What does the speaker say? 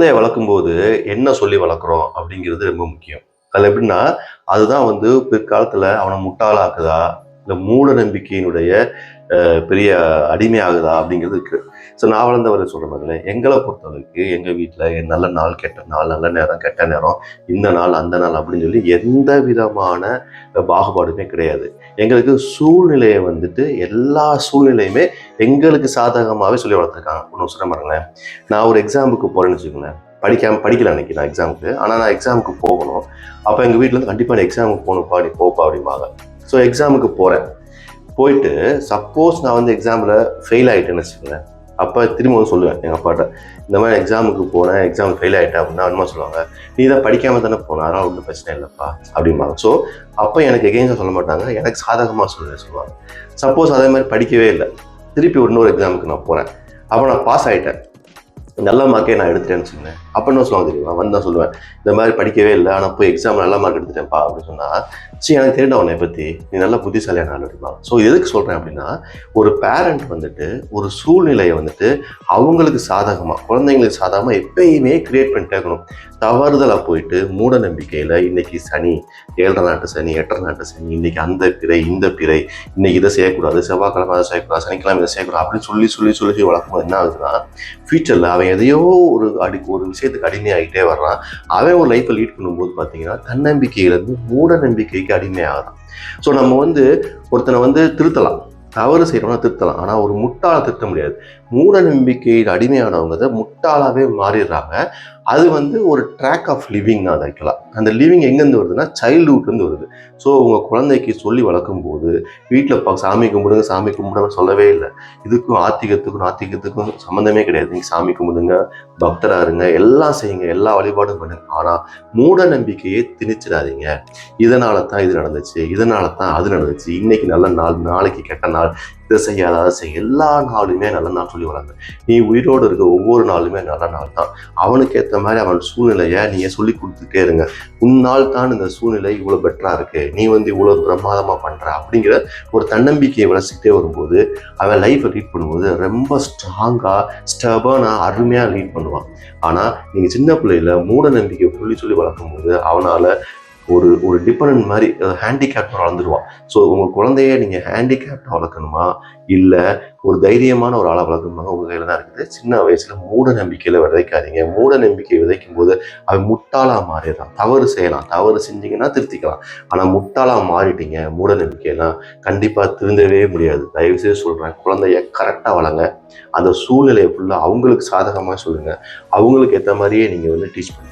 குழந்தைய வளர்க்கும்போது என்ன சொல்லி வளர்க்குறோம் அப்படிங்கிறது ரொம்ப முக்கியம். அதில் எப்படின்னா அதுதான் வந்து பிற்காலத்தில் அவனை முட்டாளாக்குதா இந்த மூட நம்பிக்கையினுடைய பெரிய அடிமையாகுதா அப்படிங்கிறது இருக்குது ஸோ நான் வளர்ந்தவரை சொல்ற மாதிரி எங்களை பொறுத்தவரைக்கு எங்கள் வீட்டில் நல்ல நாள் கெட்ட நாள் நல்ல நேரம் கெட்ட நேரம் இந்த நாள் அந்த நாள் அப்படின்னு சொல்லி எந்த விதமான பாகுபாடுமே கிடையாது. எங்களுக்கு சூழ்நிலையை வந்துட்டு எல்லா சூழ்நிலையுமே எங்களுக்கு சாதகமாகவே சொல்லி வளர்த்துருக்காங்க. ஒன்று சொல்ல பாருங்களேன் நான் ஒரு எக்ஸாமுக்கு போகிறேன்னு வச்சுக்கோங்களேன். படிக்காம படிக்கல அன்னைக்கு நான் எக்ஸாமுக்கு ஆனால் நான் எக்ஸாமுக்கு போகணும். அப்போ எங்கள் வீட்டில் கண்டிப்பாக நான் எக்ஸாமுக்கு போகணும்ப்பா நீ போப்பா அப்படிம்பாங்க. ஸோ எக்ஸாமுக்கு போகிறேன் போயிட்டு சப்போஸ் நான் வந்து எக்ஸாமில் ஃபெயில் ஆகிட்டேன்னு வச்சுக்கோங்களேன். அப்போ திரும்ப வந்து சொல்லுவேன் எங்கள் அப்பாட்ட இந்த மாதிரி எக்ஸாமுக்கு போனேன் எக்ஸாம் ஃபெயில் ஆகிட்டேன் அப்படின்னா அம்மா சொல்லுவாங்க. நீ தான் படிக்காமல் தானே போன அதனால் ஒன்றும் பிரச்சனை இல்லைப்பா அப்படிம்பாங்க. ஸோ அப்போ எனக்கு எகெயின்ஸாக சொல்ல மாட்டாங்க எனக்கு சாதகமாக சொல்லுவேன் சொல்லுவாங்க. சப்போஸ் அதே மாதிரி படிக்கவே இல்லை. திருப்பி இன்னொரு எக்ஸாமுக்கு நான் போகிறேன் அப்போ நான் பாஸ் ஆகிட்டேன் நல்ல மார்க்கே நான் எடுத்துட்டேன்னு சொன்னேன். அப்போ என்ன சொல்லுவாங்க தெரியுமா? வந்து தான் சொல்லுவேன் இந்த மாதிரி படிக்கவே இல்லை. ஆனால் போய் எக்ஸாம் நல்ல மார்க் எடுத்துட்டேன்ப்பா. அப்படின்னு சொன்னால் சரி எனக்கு தெரியும் உன்னை பற்றி நீ நல்லா புத்திசாலியான ஆள் அப்படிமா ஸோ எதுக்கு சொல்கிறேன் அப்படின்னா ஒரு பேரண்ட் வந்துட்டு ஒரு சூழ்நிலையை வந்துட்டு அவங்களுக்கு சாதகமாக குழந்தைங்களுக்கு சாதகமாக எப்பயுமே கிரியேட் பண்ணிட்டே இருக்கணும். தவறுதலாக போயிட்டு மூட நம்பிக்கையில் இன்றைக்கி சனி ஏழரை நாட்டு சனி எட்டரை நாட்டு சனி இன்றைக்கி அந்த பிறை இந்த பிறை இன்னைக்கு இதை செய்யக்கூடாது செவ்வாய்க்கிழமை அதை செய்யக்கூடாது சனிக்கிழமை இதை செய்யக்கூடாது அப்படின்னு சொல்லி சொல்லி சொல்லி வளர்க்கும்போது என்ன ஆகுதுன்னா ஃபியூச்சரில் அவன் எதையோ ஒரு அடி ஒரு விஷயத்துக்கு அடிமை ஆகிட்டே வர்றான். அவன் ஒரு லைஃப்பை லீட் பண்ணும்போது பார்த்தீங்கன்னா தன்னம்பிக்கையிலேருந்து மூட நம்பிக்கைக்கு அடிமையாகிறான். ஸோ நம்ம வந்து ஒருத்தனை வந்து திருத்தலாம். தவறு செய்கிறவனா திருத்தலாம். ஆனால் ஒரு முட்டாளை திருத்த முடியாது. மூட நம்பிக்கையில் அடிமையானவங்க தான் முட்டாளாகவே மாறிடுறாங்க. அது வந்து ஒரு ட்ராக் ஆஃப் லிவிங் தான் அது ஆக்சுவலாக அந்த லிவிங் எங்கேருந்து வருதுன்னா சைல்டுஹுட்லேருந்து வருது. ஸோ உங்கள் குழந்தைக்கு சொல்லி வளர்க்கும் போது வீட்டில் பா சாமி கும்பிடுங்க சாமி கும்பிடுங்க சொல்லவே இல்லை. இதுக்கும் ஆத்திகத்துக்கும் ஆத்திகத்துக்கும் சம்மந்தமே கிடையாது. நீங்கள் சாமி கும்பிடுங்க பக்தராக இருங்க எல்லாம் செய்யுங்க எல்லா வழிபாடும் பண்ணுங்க. ஆனால் மூட நம்பிக்கையை திணிச்சிடாதீங்க. இதனால தான் இது நடந்துச்சு இதனால தான் அது நடந்துச்சு. இன்னைக்கு நல்ல நாள் நாளைக்கு கெட்ட நாள். இதை செய்யாத அதை செய்ய எல்லா நாளுமே நல்ல நாள் சொல்லி வராங்க நீ உயிரோடு இருக்க ஒவ்வொரு நாளுமே நல்ல நாள் தான். அவனுக்கு ஏற்ற மாதிரி அவன் சூழ்நிலையை நீங்கள் சொல்லி கொடுத்துட்டே இருங்க. உன்னால் தான் இந்த சூழ்நிலை இவ்வளோ பெட்டராக இருக்கு. நீ வந்து இவ்வளோ பிரமாதமாக பண்ணுற அப்படிங்கிற ஒரு தன்னம்பிக்கையை வளர்ச்சிக்கிட்டே வரும்போது அவன் லைஃப்பை லீட் பண்ணும்போது ரொம்ப ஸ்ட்ராங்காக ஸ்டபனாக அருமையாக லீட் பண்ணுவான். ஆனால் நீங்கள் சின்ன பிள்ளையில மூட நம்பிக்கையை சொல்லி சொல்லி வளர்க்கும் போது அவனால் ஒரு ஒரு டிபெண்ட் மாதிரி ஹேண்டிகேப்டாக வளர்ந்துருவான். ஸோ உங்கள் குழந்தைய நீங்கள் ஹேண்டிகேப்டாக வளர்க்கணுமா? இல்லை ஒரு தைரியமான ஒரு ஆளை வளர்க்கணுமா? உங்கள் கையில் தான் இருக்குது. சின்ன வயசில் மூட நம்பிக்கையில் விதைக்காதீங்க. மூட நம்பிக்கை விதைக்கும் போது அவன் முட்டாளாக மாறிடுறான் தவறு செய்யலாம். தவறு செஞ்சீங்கன்னா திருத்திக்கலாம். ஆனால் முட்டாளாக மாறிட்டீங்க மூட நம்பிக்கையெல்லாம் கண்டிப்பாக திருந்தவே முடியாது. தயவுசெய்து சொல்கிறேன் குழந்தைய கரெக்டாக வளங்க. அந்த சூழ்நிலையை ஃபுல்லாக அவங்களுக்கு சாதகமாக சொல்லுங்கள் அவங்களுக்கு ஏற்ற மாதிரியே நீங்கள் வந்து டீச் பண்ணுங்க.